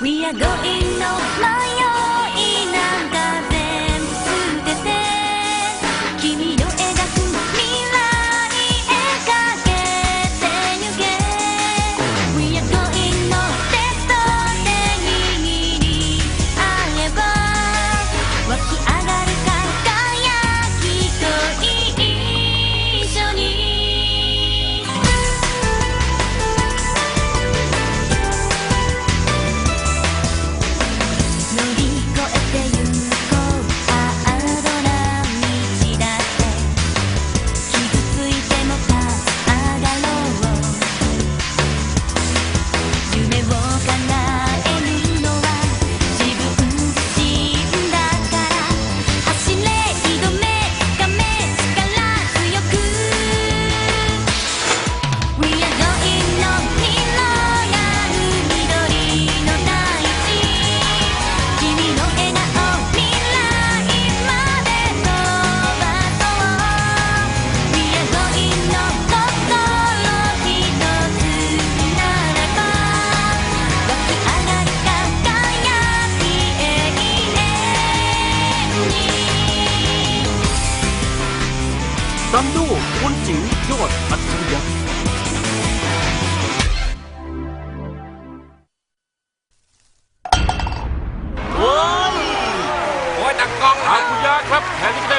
We are going の迷い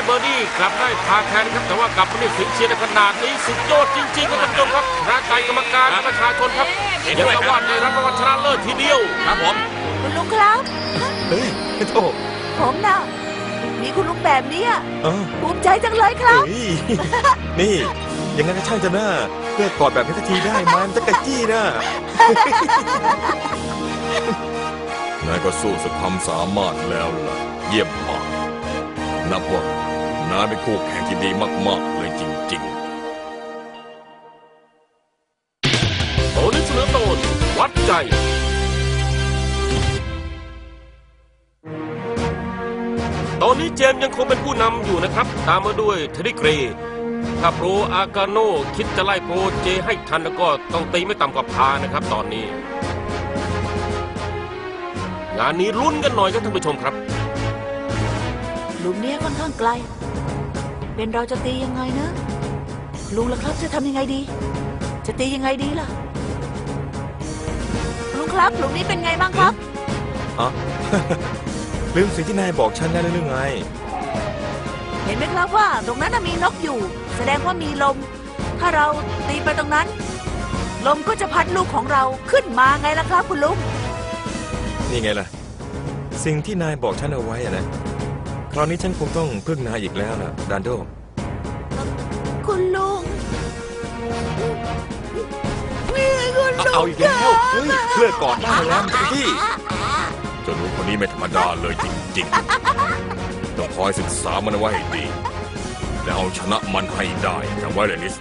เบอร์ดี้กลับได้พาแทนครับแต่ว่ากลับมาได้ถึงเชียร์ในขนาดนี้สุดยอดจริงๆครับท่านผู้ชมครับร่างกายกรรมการและประชาชนครับเห็นได้ว่าได้รับรางวัลชนะเลิศทีเดียวครับผมคุณลุงครับเฮ้ยโธ่ผมนะมีคุณลุงแบบนี้อะเออภูมิใจจังเลยครับเฮ้ยนี่ยังไงก็ช่างจะหน้าเพื่อกอดแบบนี้สักทีได้มันจะกระจี้นะนายก็สู้สุดความสามารถแล้วล่ะ เยี่ยมมากนับว่า นาเป็นคู่แข่งที่ดีมากๆเลยจริงๆโตนี้เสนอโตนวัดใจตอนนี้เจมยังคงเป็นผู้นำอยู่นะครับ ตามมาด้วยเทดดี้เกร ถ้าโปรอากาโนคิดจะไล่โปรเจให้ทันแล้วก็ต้องตีไม่ต่ำกว่าพานะครับตอนนี้ งานนี้ลุ้นกันหน่อยครับท่านผู้ชมครับ หลุมเนี้ยค่อนข้างไกล เป็นเราจะตียังไงนะ ลุงล่ะครับจะทำยังไงดี จะตียังไงดีล่ะ ลุงครับหลุมนี้เป็นไงบ้างครับ อ๋อ ลืมสิ่งที่นายบอกฉันได้หรือไง เห็นไหมครับว่าตรงนั้นน่ะมีนกอยู่ แสดงว่ามีลม ถ้าเราตีไปตรงนั้น ลมก็จะพัดลูกของเราขึ้นมาไงล่ะครับคุณลุง นี่ไงล่ะ สิ่งที่นายบอกฉันเอาไว้อะนะค ราวนี้ฉันคงต้องพึ่งนายอีกแล้วล่ะดานโด คุณลุงนี่คุณลุงเอาอีกแล้วเฮ้ยเลิกก่อนได้แล้วมันจะไปที่เจ้าหนูคนนี้ไม่ธรรมดาเลยจริงๆต้องคอยศึกษามันเอาไว้ให้ดี และเอาชนะมันให้ได้จำไว้เลยนิส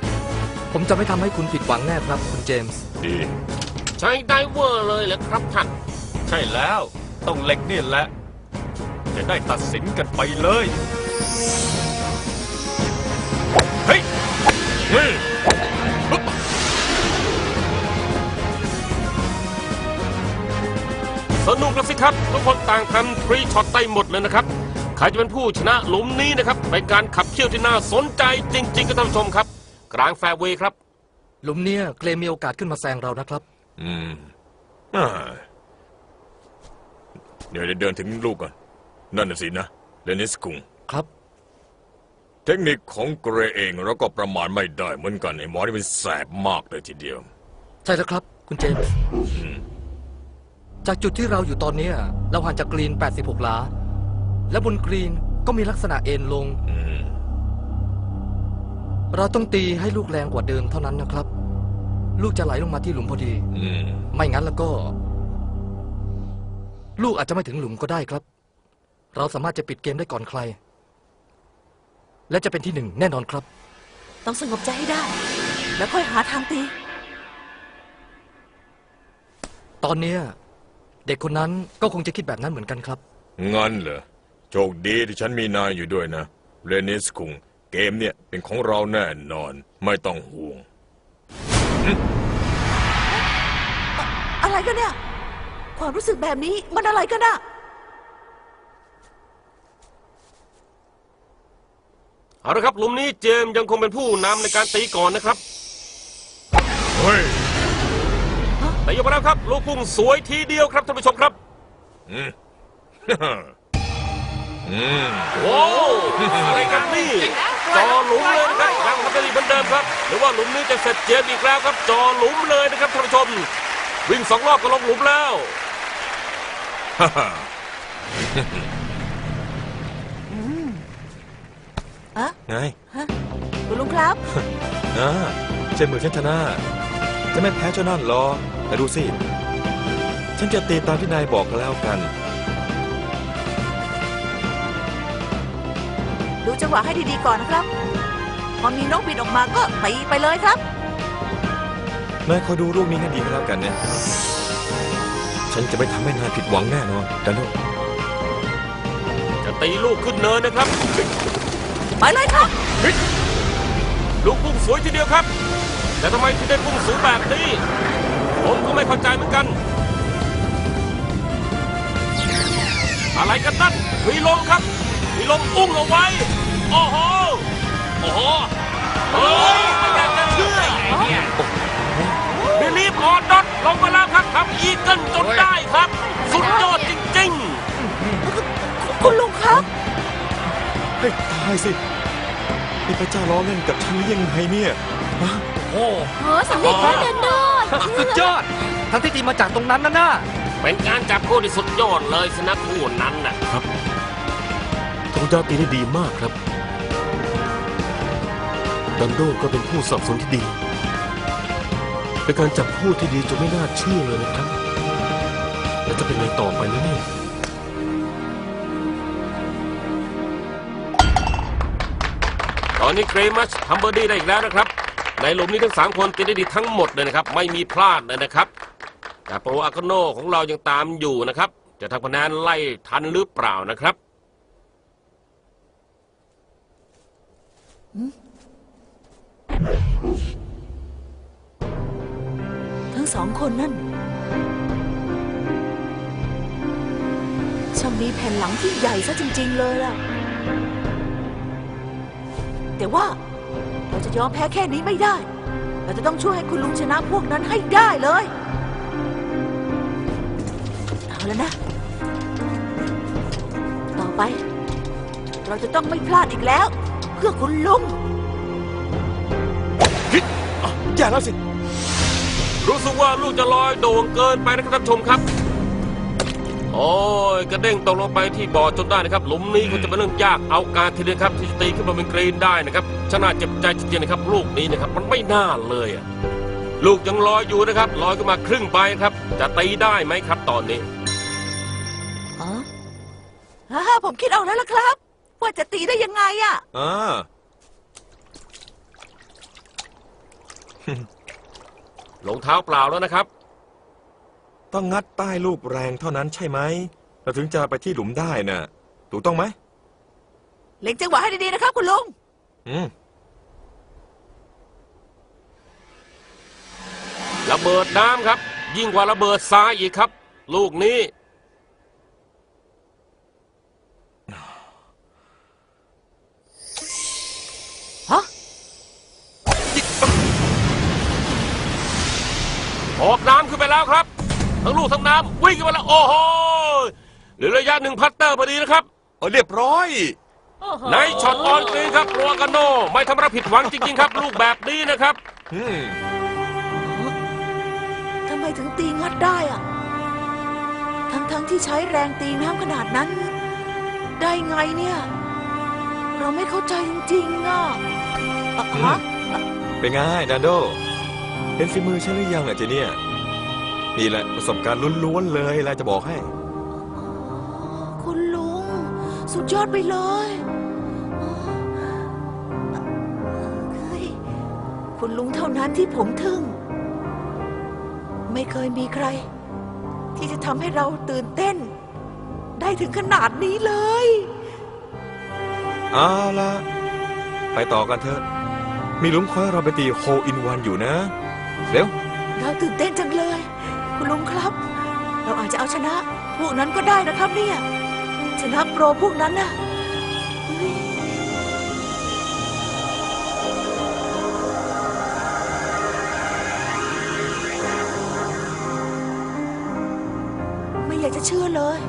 ผมจะไม่ทำให้คุณผิดหวังแน่ครับ คุณเจมส์ ดี ใช้ไดเวอร์เลยเหรอครับท่าน ใช่แล้ว ต้องเหล็กนี่แหละ จะได้ตัดสินกันไปเลย เฮ้ยเฮ้ยสนุกแล้วสิครับ ทุกคนต่างทำฟรีช็อตไต้หมดเลยนะครับ ใครจะเป็นผู้ชนะหลุมนี้นะครับเป็นการขับเคี่ยวที่น่าสนใจจริงๆครับท่านผู้ชมครับ กลางแฟร์เวย์ครับ หลุมเนี้ยเกรมมีโอกาสขึ้นมาแซงเรานะครับ อืมอ่าเดี๋ยวเดินถึงลูกก่อน นั่นน่ะสินะเลนิสกุง ครับ เทคนิคของเกรเองเราก็ประมาณไม่ได้เหมือนกันไอ้หมอนี่มันแสบมากเลยทีเดียว ใช่แล้วครับ คุณเจมส์จากจุดที่เราอยู่ตอนเนี้ยเราห่างจากกรีน 86หลาและบนกรีนก็มีลักษณะเอ็นลง อืมเราต้องตีให้ลูกแรงกว่าเดิมเท่านั้นนะครับ ลูกจะไหลลงมาที่หลุมพอดี อืม ไม่งั้นแล้วก็ ลูกอาจจะไม่ถึงหลุมก็ได้ครับ เราสามารถจะปิดเกมได้ก่อนใคร และจะเป็นที่หนึ่งแน่นอนครับ ต้องสงบใจให้ได้ แล้วค่อยหาทางตี ตอนเนี้ยเด็กคนนั้นก็คงจะคิดแบบนั้นเหมือนกันครับ งั้นเหรอ โชคดีที่ฉันมีนายอยู่ด้วยนะเลนิสคุง เกมเนี่ยเป็นของเราแน่นอน ไม่ต้องห่วง อะไรกันเนี่ย ความรู้สึกแบบนี้มันอะไรกันอะ เอาละครับหลุมนี้เจมส์ยังคงเป็นผู้นำในการตีก่อนนะครับ เฮ้ยแต่ยกมาแล้วครับลูกพุ่งสวยทีเดียวครับท่านผู้ชมครับอืม อืมโอ้อะไรกันนี่จอหลุมเลยนะครับยังทำได้ดีเหมือนเดิมครับ หรือว่าหลุมนี้จะเสร็จเจมส์อีกแล้วครับ จอหลุมเลยนะครับท่านผู้ชม วิ่งสองรอบก็ลงหลุมแล้ว ฮ่าฮ่า อะไงฮะคุณลุงครับ อ่าเช่นมือฉันชนะ จะไม่แพ้เจ้านั่นหรอกแต่ดูสิ ฉันจะตีตามที่นายบอกกันแล้วกัน ดูจังหวะให้ดีๆก่อนนะครับ พอมีนกบินออกมาก็ตีไปเลยครับ นายคอยดูลูกนี้ให้ดีก็แล้วกันเนี่ย ฉันจะไม่ทำให้นายผิดหวังแน่นอนดันโดจะตีลูกขึ้นเนินนะครับ ไปเลยครับ ลูกพุ่งสวยทีเดียวครับ แต่ทำไมถึงได้พุ่งสูงแบบนี้ ผมก็ไม่เข้าใจเหมือนกัน อะไรกันนั่นมีลมครับ มีลมอุ้งเอาไว้ โอ้โห โอ้โห เฮ้ยไม่อยากจะเชื่อบิลีฟออดดอทลงมาแล้วครับทำอีเกิลจนได้ครับ สุดยอดจริงคุณลุงครับ เฮ้ยตายสินี่พระเจ้าล้อเล่นกับฉันหรือยังไงเนี่ยฮะโอ้โอ้สำเร็จแล้วเดนโดสุดยอด ทั้งที่ตีมาจากตรงนั้นนะน่าๆเป็นการจับคู่ที่สุดยอดเลยสินะคู่นั้นน่ะ ทงด้าตีได้ดีมากครับ ดันโดก็เป็นผู้สนับสนุนที่ดี เป็นการจับคู่ที่ดีจนไม่น่าเชื่อเลยนะครับ แล้วจะเป็นไงต่อไปนะเนี่ย อนนี้เกรมัชทำเบอร์ดี้ได้อีกแล้วนะครับ ในหลุมนี้ทั้งสามคนตีได้ดีทั้งหมดเลยนะครับ ไม่มีพลาดเลยนะครับ แต่โปรอาคโนของเรายังตามอยู่นะครับ จะทำคะแนนไล่ทันหรือเปล่านะครับ ทั้งสองคนนั่น ช่างมีแผ่นหลังที่ใหญ่ซะจริง ๆ เลยล่ะ แต่ว่าเราจะยอมแพ้แค่นี้ไม่ได้ เราจะต้องช่วยให้คุณลุงชนะพวกนั้นให้ได้เลย เอาแล้วนะ ต่อไป เราจะต้องไม่พลาดอีกแล้ว เพื่อคุณลุงอย่าแล้วสิ รู้สึกว่าลูกจะลอยโด่งเกินไปนะครับท่านผู้ชมครับ โอ้ยกระเด้งตกลงไปที่บ่อจนได้นะครับ หลุมนี้ก็จะเป็นเรื่องยากเอาการทีเดียวครับที่จะตีขึ้นมาเป็นกรีนได้นะครับชนะเจ็บใจจริงๆนะครับ ลูกนี้นะครับมันไม่น่าเลยอะลูกยังลอยอยู่นะครับลอยขึ้นมาครึ่งไปครับ จะตีได้ไหมครับตอนนี้อ๋อฮ่าผมคิดเอาแล้วล่ะครับ ว่าจะตีได้ยังไงอะอ่าลงเท้าเปล่าแล้วนะครับ ต้องงัดใต้ลูกแรงเท่านั้นใช่ไหมเราถึงจะไปที่หลุมได้น่ะ ถูกต้องไหมเล็งจังหวะให้ดีๆนะครับ คุณลุง อืมระเบิดน้ำครับ ยิ่งกว่าระเบิดทรายอีกครับ ลูกนี้ ฮะ ออกน้ำขึ้นไปแล้วครับ ทั้งลู กทั้งน้ำวิ่งกันไปแล้วโอ้โหเหลือระยะหนึ่งพัตเตอร์พอดีนะครับ เออเรียบร้อยในช็อตออนกรีนครับรัวกันโนไม่ทำให้ผิดหวังจริงๆครับ ลูกแบบนี้นะครับ อืมทำไมถึงตีงัดได้อะทั้งๆที่ใช้แรงตีน้ำขนาดนั้น ได้ไงเนี่ย เราไม่เข้าใจจริงๆอะอะฮะเป็นไงดันโด เห็นฝีมือฉันหรือยังอะเจเนี่ย นี่แหละประสบการณ์ล้วนๆเลยแหละจะบอกให้ คุณลุง สุดยอดไปเลยเฮ้ยคุณลุงเท่านั้นที่ผมทึ่ง ไม่เคยมีใคร ที่จะทำให้เราตื่นเต้น ได้ถึงขนาดนี้เลยเอาละไปต่อกันเถอะ มีหลุมคอยเราไปตีโฮอินวันอยู่นะ เร็ว เราตื่นเต้นจังเลย คุณลุงครับ เราอาจจะเอาชนะ พวกนั้นก็ได้นะครับเนี่ย ชนะโปรพวกนั้นนะไม่อยากจะเชื่อเลย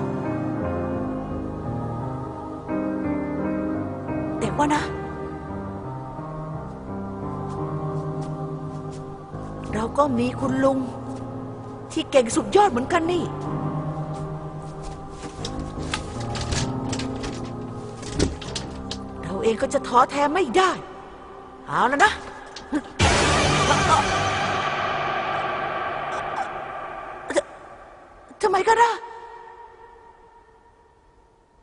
แต่ว่านะเราก็มีคุณลุง ที่เก่งสุดยอดเหมือนกันนี่ เราเองก็จะท้อแท้ไม่ได้ เอาแล้วนะ ทำไมกันนะ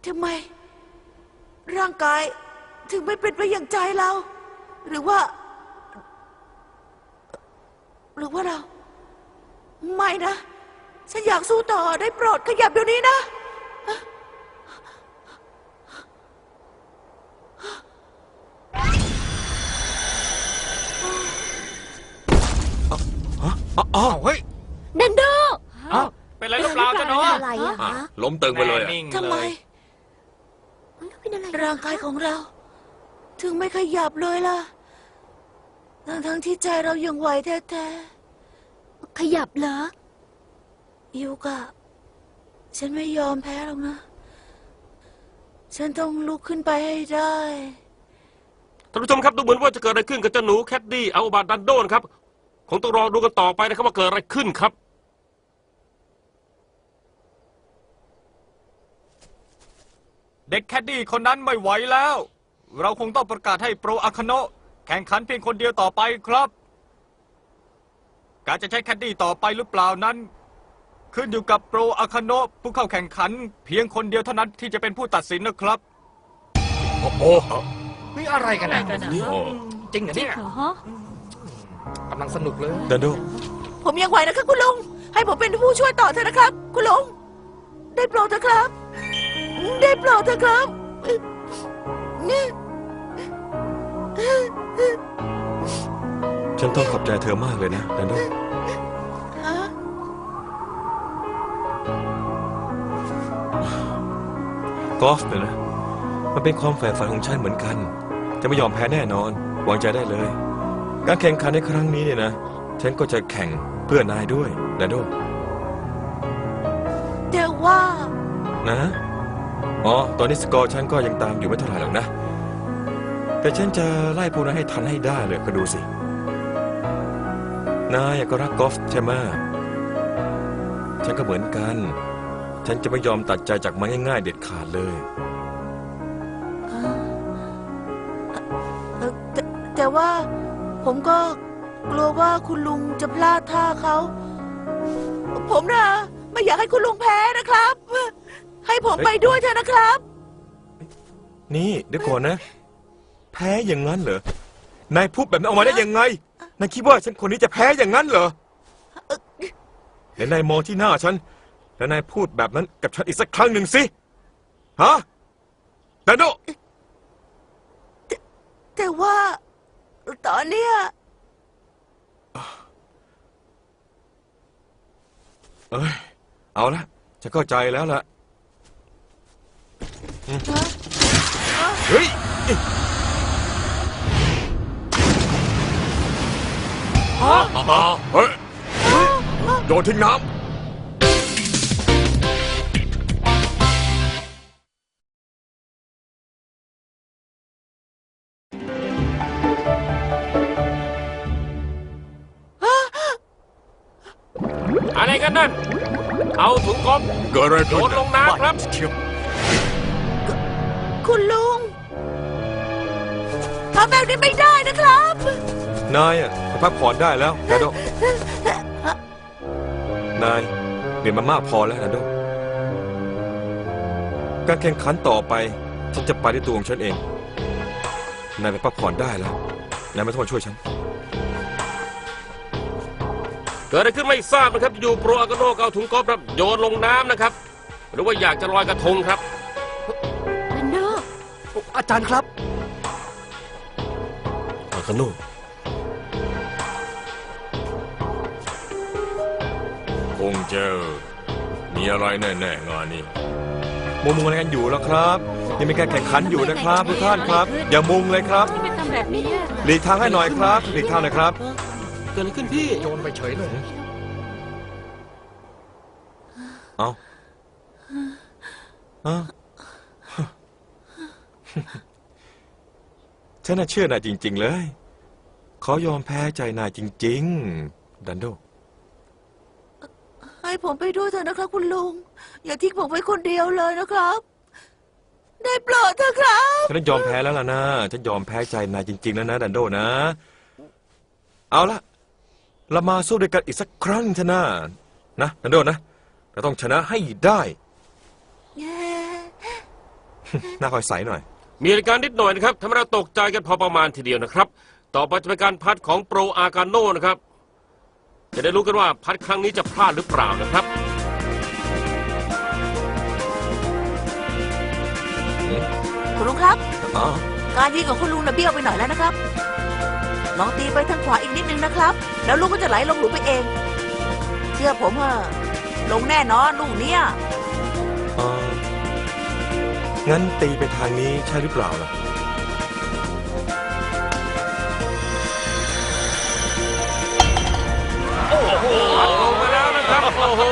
ทำไม ร่างกายถึงไม่เป็นไปอย่างใจเรา หรือว่า หรือว่าเรา ไม่นะ ฉันอยากสู้ต่อได้โปรดขยับเดี๋ยวนี้นะอ้าวเฮ้ยนันโดเป็นไรหรือเปล่าจ๊ะน้องอะไรอะอะฮะล้มตึงไปเลยอะทำไมแล้วเป็นอะไรร่างกายของเรา ถึงไม่ขยับเลยล่ะ ทั้งทั้งๆที่ใจเรายังไหวแท้ ขยับเหรอๆยูกะ ฉันไม่ยอมแพ้หรอกนะ ฉันต้องลุกขึ้นไปให้ได้ ท่านผู้ชมครับดูเหมือนว่าจะเกิดอะไรขึ้นกับเจ้าหนูแคดดี้เอาบาดันโดนครับ คงต้องรอดูกันต่อไปนะครับว่าเกิดอะไรขึ้นครับ เด็กแคดดี้คนนั้นไม่ไหวแล้ว เราคงต้องประกาศให้โปรอาคาโนะแข่งขันเพียงคนเดียวต่อไปครับ การจะใช้แคดดี้ต่อไปหรือเปล่านั้น ขึ้นอยู่กับโปรอาคาโนะผู้เข้าแข่งขัน เพียงคนเดียวเท่านั้นที่จะเป็นผู้ตัดสินนะครับ โอ้โหนี่อะไรกันนะโอ้จริงเหรอเนี่ยเหรอกำลังสนุกเลยดันโดผมยังไหวนะครับคุณลุง ให้ผมเป็นผู้ช่วยต่อเถอะนะครับ คุณลุง ได้โปรดเถอะครับ ได้โปรดเถอะครับ ฉันต้องขอบใจเธอมากเลยนะดันโดฮะกอล์ฟเนี่ยนะ มันเป็นความใฝ่ฝันของฉันเหมือนกัน จะไม่ยอมแพ้แน่นอน วางใจได้เลย การแข่งขันในครั้งนี้เนี่ยนะ ฉันก็จะแข่งเพื่อนายด้วยดันโดแต่ว่า นะ อ๋อ ตอนนี้สกอร์ฉันก็ยังตามอยู่ไม่เท่าไหร่หรอกนะ แต่ฉันจะไล่พวกนั้นให้ทันให้ได้เลยก็ดูสิ นายก็รักกอล์ฟใช่ไหมฉันก็เหมือนกัน ฉันจะไม่ยอมตัดใจจากมันง่ายๆ เด็ดขาดเลย เอ่อแต่แต่ว่าผมก็กลัวว่าคุณลุงจะพลาดท่าเขา ผมนะไม่อยากให้คุณลุงแพ้นะครับ ให้ผมเฮ้ยไปด้วยเถอะนะครับ นี่เดี๋ยวก่อนนะ แพ้อย่างนั้นเหรอ นายพูดแบบนั้นออกมาได้ยังไง นายคิดว่าฉันคนนี้จะแพ้อย่างนั้นเหรอเดี๋ยวนายมองที่หน้าฉัน แล้วนายพูดแบบนั้นกับฉันอีกสักครั้งหนึ่งสิ ฮะดันโดแต่ว่า ตอนเนี้ยเอ้ย เอาละฉันเข้าใจแล้วล่ะอืมเฮ้ย เฮ้ยโดนทิ้งน้อะไรกันนั่น เอาถุงกลมำเกิดอะไรโยขึ้นนลงน้ำครับคุณลุงทำแบบนี้ไม่ได้นะครับ นายอะไปพักผ่อนได้แล้วดันโด นายเรียนมามากพอแล้วดันโด การแข่งขันต่อไป ฉันจะไปด้วยตัวของฉันเอง นายไปพักผ่อนได้แล้ว นายไม่ต้องมาช่วยฉัน เกิดอะไรขึ้นไม่ทราบนะครับอยู่โปรอากาโนก็เอาถุงกอล์ฟครับโยนลงน้ำนะครับ หรือว่าอยากจะลอยกระทงครับนันโดอาจารย์ครับ อาคาโน่ จอ มีอะไรแน่ๆงานนี้ มุงมุงอะไรกันอยู่แล้วครับยังมีการแข่งขันอยู่นะครับทุกท่านครับ อย่ามุงเลยครับไม่ทำแบบนี้อะหลีกทางให้หน่อยครับหลีกทางหน่อยครับ เกิดอะไรขึ้นพี่ โยนไปเฉยเลยเอาเอาฉันน่ะเชื่อนายจริง ๆ เลย เขายอมแพ้ใจนายจริง ๆ ดันโดให้ ผมไปด้วยเถอะนะครับ คุณลุง อย่าทิ้งผมไว้คนเดียวเลยนะครับ ได้โปรดเถอะครับฉันยอมแพ้แล้วล่ะนะฉันยอมแพ้ใจนายจริงๆแล้วนะดันโดนะ เอาละเรามาสู้ด้วยกันอีกสักครั้งเถอะนะนะดันโดนะเราต้องชนะให้ได้หน้าคอยใสหน่อย มีเหตุการณ์นิดหน่อยนะครับทำให้เราตกใจกันพอประมาณทีเดียวนะครับ ต่อไปจะเป็นการพัดของโปรอาการโนนะครับ จะได้รู้กันว่าพัดครั้งนี้จะพลาดหรือเปล่านะครับ คุณลุงครับ อ๋อการยิงของคุณลุงน่ะเบี้ยวไปหน่อยแล้วนะครับ ลองตีไปทางขวาอีกนิดนึงนะครับ แล้วลูกก็จะไหลลงหลุมไปเอง เชื่อผมเถอะลงแน่นอนลูกเนี้ยเอองั้นตีไปทางนี้ใช่หรือเปล่าล่ะ โอ้โห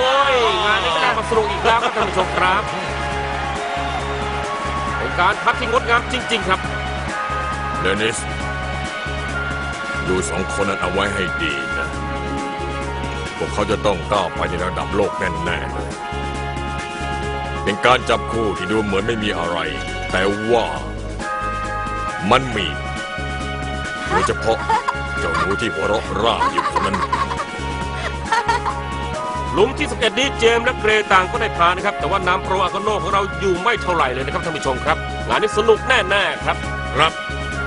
งานนี้ก็ได้มาสนุกอีกแล้วครับท่านผู้ชมครับเป็นการพัดที่งดงามจริง ๆ ครับ เดนิส ดูสองคนนั้นเอาไว้ให้ดีนะ พวกเขาจะต้องก้าวไปในระดับโลกแน่ๆเลยเป็นการจับคู่ที่ดูเหมือนไม่มีอะไร แต่ว่ามันมีโดยเฉพาะเจ้าหนูที่หัวเราะร่าอยู่คนนั้น หลุมที่ 11 นี้เจมส์และเกรต่างก็ได้ผ่านนะครับ แต่ว่าน้ำโปรอาโกโนของเราอยู่ไม่เท่าไหร่เลยนะครับท่านผู้ชมครับ งานนี้สนุกแน่ๆครับ ครับ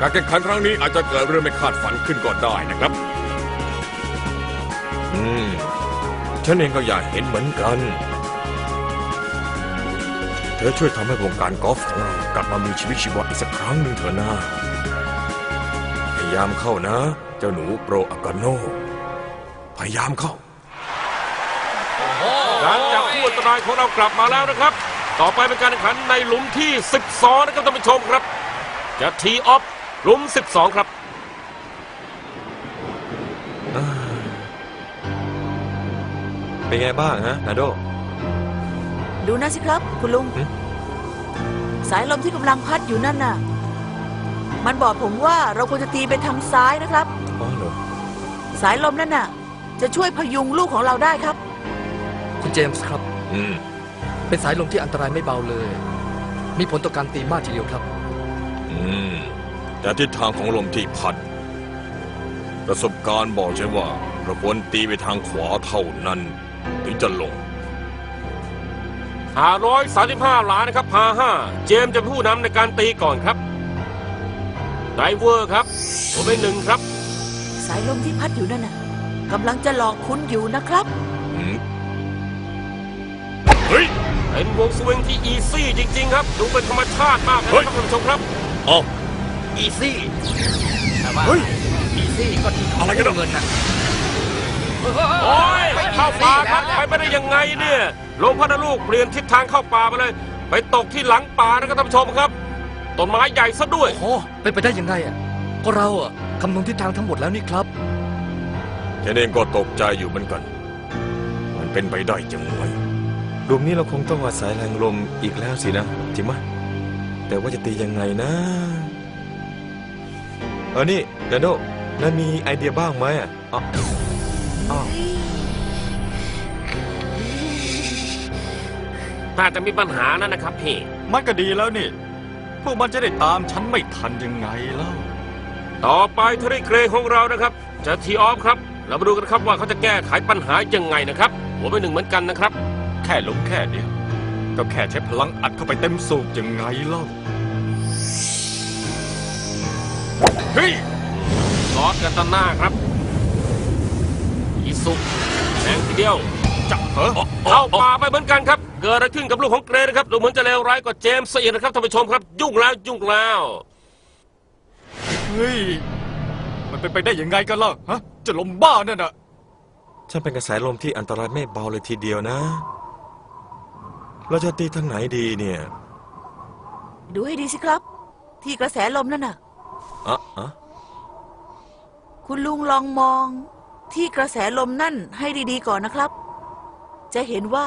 การแข่งขันครั้งนี้อาจจะเกิดเรื่องไม่คาดฝันขึ้นก็ได้นะครับ อืม ฉันเองก็อยากเห็นเหมือนกัน เธอช่วยทำให้วงการกอล์ฟของเรากลับมามีชีวิตชีวาอีกสักครั้งหนึ่งเถอะนะพยายามเข้านะ เจ้าหนูโปรอากาโน พยายามเข้าการ จับคู่อันตรายของเรากลับมาแล้วนะครับ ต่อไปเป็นการแข่งขันในหลุมที่ 12 นะครับท่านผู้ชมครับ จะทีออฟหลุม 12 ครับเป็นไงบ้างฮะนาโด ดูนะสิครับ คุณลุง หึ สายลมที่กำลังพัดอยู่นั่นน่ะ มันบอกผมว่าเราควรจะตีไปทางซ้ายนะครับ อ๋อเหรอสายลมนั่นน่ะ จะช่วยพยุงลูกของเราได้ครับ คุณเจมส์ครับ อืมเป็นสายลมที่อันตรายไม่เบาเลย มีผลต่อการตีมากทีเดียวครับ อืมแต่ทิศทางของลมที่พัด ประสบการณ์บอกฉันว่าเราควรตีไปทางขวาเท่านั้น ถึงจะลง 535หลานะครับพา5เจมส์จะเป็นผู้นำในการตีก่อนครับไดเวอร์ครับผมเป็นหนึ่งครับ สายลมที่พัดอยู่นั่นน่ะกำลังจะหลอกคุณอยู่นะครับอืม เฮ้ยเป็นวงสวิงที่อีซี่จริง ๆ ครับ ดูเป็นธรรมชาติมากเลยเฮ้ยนะครับท่านผู้ชมครับเอ้าอีซี่แต่ว่าเฮ้ยอีซี่ก็ที่อะไรกันอะเงินนะโอ้ยเข้าป่าครับไปไม่ได้ยังไงเนี่ยลมพัดลูกเปลี่ยนทิศทางเข้าป่าไปเลย ไปตกที่หลังป่านะครับท่านผู้ชมครับต้นไม้ใหญ่ซะด้วย โอ้โหเป็นไปได้ยังไงอะก็เราอะคำนวณทิศทางทั้งหมดแล้วนี่ครับ ฉันเองก็ตกใจอยู่เหมือนกัน มันเป็นไปได้จังไง หลุมนี้เราคงต้องอาศัยแรงลมอีกแล้วสินะจริงไหมแต่ว่าจะตียังไงนะเออนี่นาโดนั่นมีไอเดียบ้างไหมอะอ๋ออ๋อถ้าจะมีปัญหานั่นนะครับพี่ มันก็ดีแล้วนี่ พวกมันจะได้ตามฉันไม่ทันยังไงเล่าต่อไปเทริเกรของเรานะครับ จะทีออฟครับ เรามาดูกันครับว่าเขาจะแก้ไขปัญหายังไงนะครับ หัวเป็นหนึ่งเหมือนกันนะครับ แค่ลมแค่เดียว ก็แค่ใช้พลังอัดเข้าไปเต็มสูบยังไงเล่า เฮ้ยลอดกันตาหน้าครับอีสุแรงทีเดียว จับเหรอเข้าป่าไปเหมือนกันครับ เกิดอะไรขึ้นกับลูกของเกรนะครับ ดูเหมือนจะเลวร้ายกว่าเจมส์ซะอีกนะครับท่านผู้ชมครับ ยุ่งแล้วยุ่งแล้ว เฮ้ย มันเป็นไปได้ยังไงกันล่ะฮะ จะลมบ้านั่นน่ะ ฉันเป็นกระแสลมที่อันตรายไม่เบาเลยทีเดียวนะ เราจะตีทางไหนดีเนี่ยดูให้ดีสิครับ ที่กระแสลมนั่นน่ะ อะอะคุณลุงลองมอง ที่กระแสลมนั่นให้ดีๆก่อนนะครับ จะเห็นว่า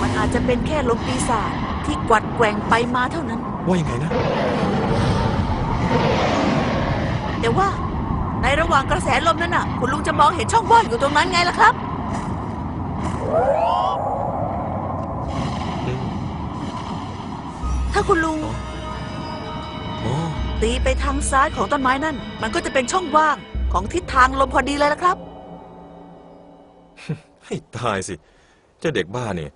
มันอาจจะเป็นแค่ลมปีศาจที่กวัดแกว่งไปมาเท่านั้น ว่ายังไงนะ แต่ว่า ในระหว่างกระแสลมนั้นน่ะ คุณลุงจะมองเห็นช่องว่างอยู่ตรงนั้นไงล่ะครับ ถ้าคุณลุงอ๋อตีไปทางซ้ายของต้นไม้นั่น มันก็จะเป็นช่องว่างของทิศทางลมพอดีเลยละครับ ให้ตายสิ เจ้าเด็กบ้าเนี่ย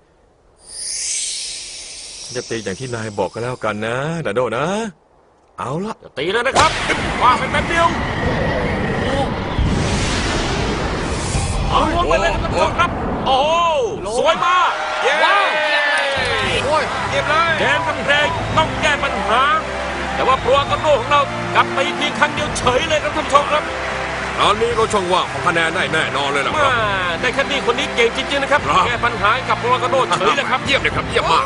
จะตีอย่างที่นายบอกก็แล้วกันนะดาโดนะ เอาละจะตีแล้วนะครับว่าไปแป๊บเดียวเอาลงไปเลยนะครับทุกคนครับ โอ้โหสวยมากว้าว โอ้ยเก็บเลยเกมกับเพลง ต้องแก้ปัญหา แต่ว่าโปรกอนโดของเรากลับไปเพียงครั้งเดียวเฉยเลยครับท่านผู้ชมครับตอนนี้เราช่องว่างของคะแนนได้แน่นอนเลยล่ะคมารับได้แค่นี้คนนี้เก่งจริงๆนะครับครับแก้ปัญหาให้กับโปรกอนโดเฉยเลยครับ เยี่ยมเลยครับ เยี่ยมมาก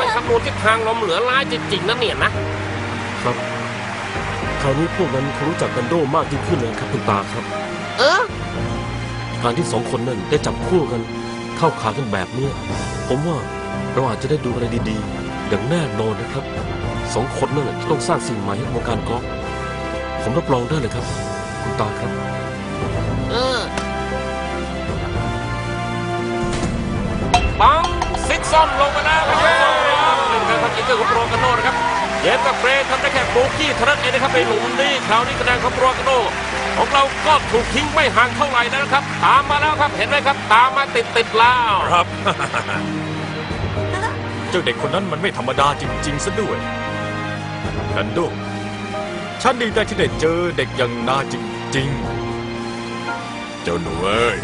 มันคำนวณทิศทางลมเหลือร้ายจริงๆนะเนี่ยนะ ครับ คราวนี้พวกนั้นคงรู้จักกันโดมากยิ่งขึ้นเลยครับคุณตาครับ เออการที่สองคนนั้นได้จับคู่กัน เข้าขากันแบบเนี้ยผมว่าเราอาจจะได้ดูอะไรดีๆ อย่างแน่นอนนะครับสองคนนั่นแหละที่ต้องสร้างสิ่งใหม่ให้วงการกอล์ฟผมรับรองได้เลยครับ คุณตาครับ เออปังซิกซอนลงมาแล้วครับหนึ่งการทำอินเตอร์ของโปรกอนโดนะครับเยมกับเกรย์ทำได้แค่โบกี้เท่านั้นเองนะครับในหลุมนี้คราวนี้คะแนนของโปรกอนโด ของเราก็ถูกทิ้งไม่ห่างเท่าไหร่แล้วนะครับ ตามมาแล้วครับเห็นไหมครับ ตามมาติดติดๆแล้ว ครับ เจ้าเด็กคนนั้นมันไม่ธรรมดาจริงๆซะด้วยดันโดฉันดีใจที่ได้เจอเด็กอย่างนายจริงเจ้าหนูเอ้ย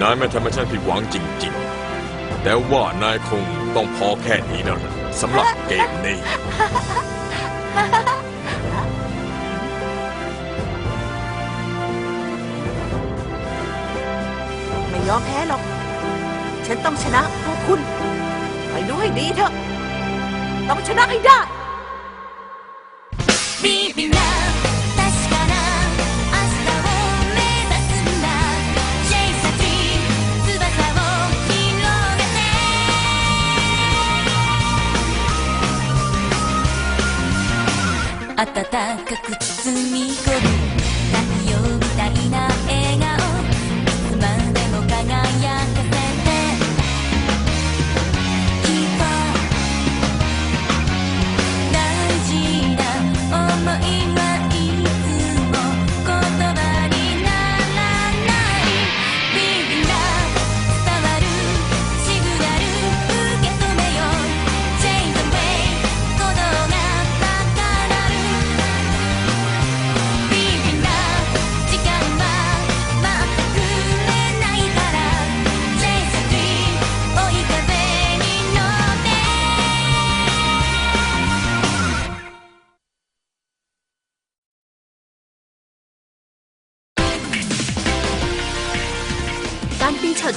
นายไม่ทำให้ฉันผิดหวังจริงๆ แต่ว่านายคงต้องพอแค่นี้แล้วล่ะสำหรับเกมนี้ ยอมแพ้หรอก ฉันต้องชนะพวกคุณไปดูให้ดีเถอะ ต้องชนะให้ได้ ビビな確かな明日を目指すんだチェイサー翼を広げて暖かく包み込む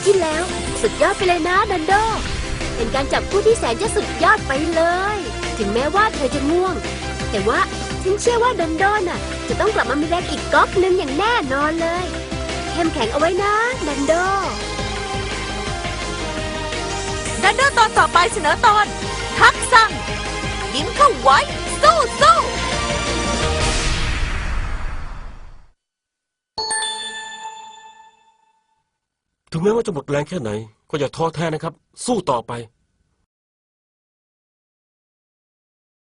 ที่แล้ว สุดยอดไปเลยนะดันโด เป็นการจับคู่ที่แสนจะสุดยอดไปเลย ถึงแม้ว่าเธอจะง่วง แต่ว่าฉันเชื่อว่าดันโดน่ะ จะต้องกลับมามีแรงอีกก๊อกหนึ่งอย่างแน่นอนเลยเข้มแข็งเอาไว้นะดันโด ดันเดตอนต่อไปเสนอตอน ทักสั่งยิ้มเข้าไว้สู้สู้ ถึงแม้ว่าจะหมดแรงแค่ไหน ก็อย่าท้อแท้นะครับ สู้ต่อไป